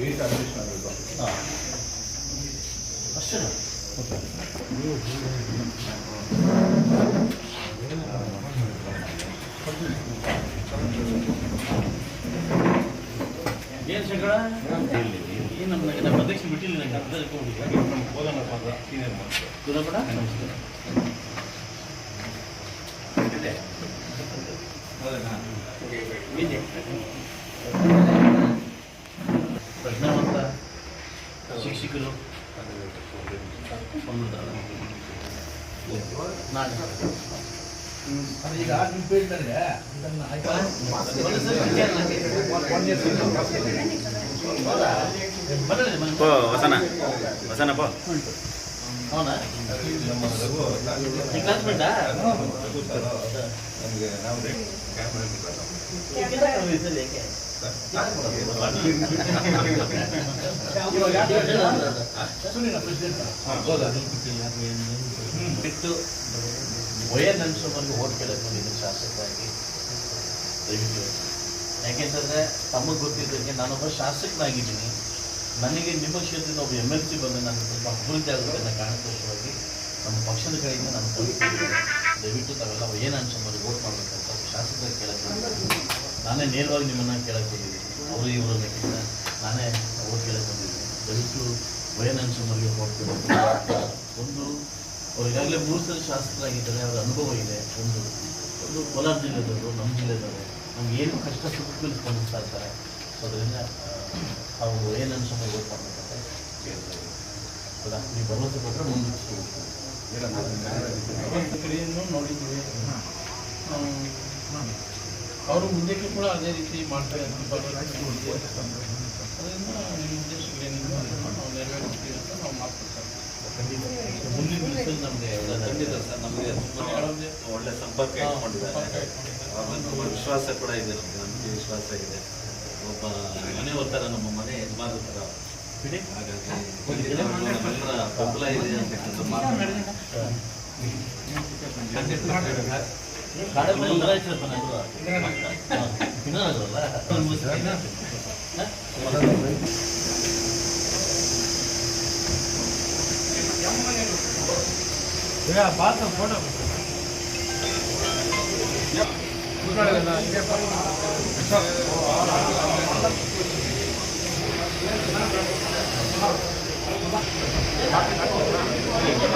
Eight ಆಗಬೇಕು ಹಾಂ ಅಷ್ಟೇ ಏನು ಶಂಕರ ಏನು ನಮ್ಮ ಅಧ್ಯಕ್ಷ ಬಿಟ್ಟಿಲ್ಲ ನನಗೆ ಅರ್ಧ ನಮ್ಮ ಬೋಧನ ಅಂತ ಸೀನಿಯರ್ ಗುಣಪಡ ನಮಸ್ಕಾರ ಪ್ರಜ್ಞಾವಂತ ಶಿಕ್ಷಕರು ಬಂದಿದ್ದಾರೆ. ನಾಳೆ ಈಗ ನಿಮ್ಮ ಫೀಲ್ಡ್ನಲ್ಲಿ ಇದನ್ನು ಆಯ್ಕೆ ಬನ್ನಿ ಸರ್, ವಿಚಾರ ನನಗೆ. ಶಿಕ್ಷಕರು. ಬನ್ನಿ. ಪೋ ವಸನ. ವಸನ ಪೋ. ಅವನಾ ಕ್ಲಾಸ್ಮೇಟಾ ನಮಗೆ ನಾವು ಬಿಟ್ಟು ವಯರ್ ನರಸಿಂಹರಿಗೆ ಓಟ್ ಕೇಳಕ್ಕೆ ಬಂದಿದ್ದೀನಿ ಶಾಸಕರಾಗಿ. ದಯವಿಟ್ಟು. ಯಾಕೆಂತಂದರೆ ತಮಗೆ ಗೊತ್ತಿದ್ದಕ್ಕೆ ನಾನೊಬ್ಬ ಶಾಸಕನಾಗಿದ್ದೀನಿ. ನನಗೆ ನಿಮ್ಮ ಕ್ಷೇತ್ರದಿಂದ ಒಬ್ಬ ಎಂ ಎಲ್ ಸಿ ಬಂದು ನಾನು ಸ್ವಲ್ಪ ಅಭಿವೃದ್ಧಿ ಆಗುತ್ತೆ ಅನ್ನೋ ಕಾರಣಕ್ಕೋಸ್ಕರವಾಗಿ ನಮ್ಮ ಪಕ್ಷದ ಕಡೆಯಿಂದ ನಾನು ದಯವಿಟ್ಟು ತಾವೆಲ್ಲ ವಯರ್ ನರಸಿಂಹರಿಗೆ ಓಟ್ ಮಾಡಬೇಕಂತ ಶಾಸಕರ ಬಂದಿದ್ದೀನಿ ನಾನೇ ನೇರವಾಗಿ ನಿಮ್ಮನ್ನು ಕೇಳಕ್ಕೆ ಬಂದಿದ್ದೀನಿ ಅವರು ಇವರು ಅನ್ನೋಕ್ಕಿಂತ ನಾನೇ ಅವ್ರು ಕೇಳಕ್ಕೆ ಬಂದಿದ್ದೀನಿ. ದಯವಿಟ್ಟು ಓಟ್ ಕೇಳಕ್ಕೆ ಒಂದು ಅವ್ರು ಈಗಾಗಲೇ ಮೂರು ಸಲ ಶಾಸಕರಾಗಿದ್ದಾರೆ. ಅವರ ಅನುಭವ ಇದೆ. ಒಂದು ಒಂದು ಕೋಲಾರ ಜಿಲ್ಲೆದವರು ನಮ್ಮ ಜಿಲ್ಲೆದವರು ನಮ್ಗೆ ಏನು ಕಷ್ಟ ಸುಖದಲ್ಲಿ ಸ್ಪಂದಿಸ್ತಾ ಇರ್ತಾರೆ ಸೊ ಅದರಿಂದ ಅವರು ಅನ್ಸೋ ಓಟ್ ಮಾಡಬೇಕಂತ ಕೇಳ್ತಾರೆ ಹೌದಾ? ನೀವು ಭರವಸೆ ಕೊಟ್ಟರೆ ಮುಂದೆ ಕಡೆಯನ್ನು ನೋಡಿದ್ದೀವಿ. ಅವರು ಮುಂದಕ್ಕೆ ಕೂಡ ಅದೇ ರೀತಿ ಮಾಡ್ತಾರೆ. ಅದರಿಂದ ನಿಮ್ಮ ಉದ್ದೇಶಗಳೇನಿದೆ ಅದನ್ನು ನಾವು ನೆರವೇರಿಸ್ತೀವಿ ಅಂತ ನಾವು ಮುಂದಿನ ದಿವಸದಲ್ಲಿ ನಮಗೆ ಖಂಡಿತ ಸರ್ ನಮಗೆ ತುಂಬ ಒಳ್ಳೆ ಸಂಪರ್ಕ ಇಟ್ಕೊಂಡಿದ್ದಾರೆ. ಅವ್ರ ತುಂಬ ವಿಶ್ವಾಸ ಕೂಡ ಇದೆ ನಮಗೆ ನಮಗೆ ವಿಶ್ವಾಸ ಇದೆ. ಒಬ್ಬ ಮನೆ ಥರ ನಮ್ಮ ಮನೆ ಯಜಮಾನ ಥರ ಹಾಗಾಗಿ ಬೆಂಬಲ ಇದೆ ಅಂತ ಖಂಡಿತ ಕಾಡೆ ಮೇಲೆ ಉಂಗುರ ಹಚ್ಚಿರಪ್ಪ ನಾನು ಇನ್ನೂ ಆಗಲ್ಲ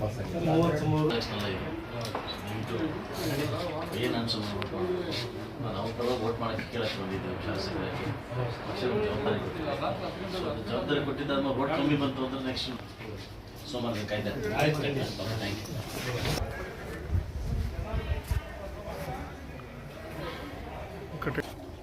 ಪಾಸ್ ಆಗಿದೆ ಏನು ಅನ್ಸೋದು ಅವ್ರ ಪರ ವೋಟ್ ಮಾಡೋಕ್ಕೆ ಕೇಳಕ್ಕೆ ಬಂದಿದ್ದೆ ಶಾಸಕರಾಗಿ ಪಕ್ಷದ ಜವಾಬ್ದಾರಿ ಕೊಟ್ಟಿದ್ದಾರೆ. ಸೊ ಅದು ಜವಾಬ್ದಾರಿ ಕೊಟ್ಟಿದ್ದಾದ್ಮೇಲೆ ವೋಟ್ ಕಮ್ಮಿ ಬಂತು ಅಂದ್ರೆ ನೆಕ್ಸ್ಟ್ ಸೋಮವಾರ ಕಾಯ್ದೆ ಥ್ಯಾಂಕ್ ಯು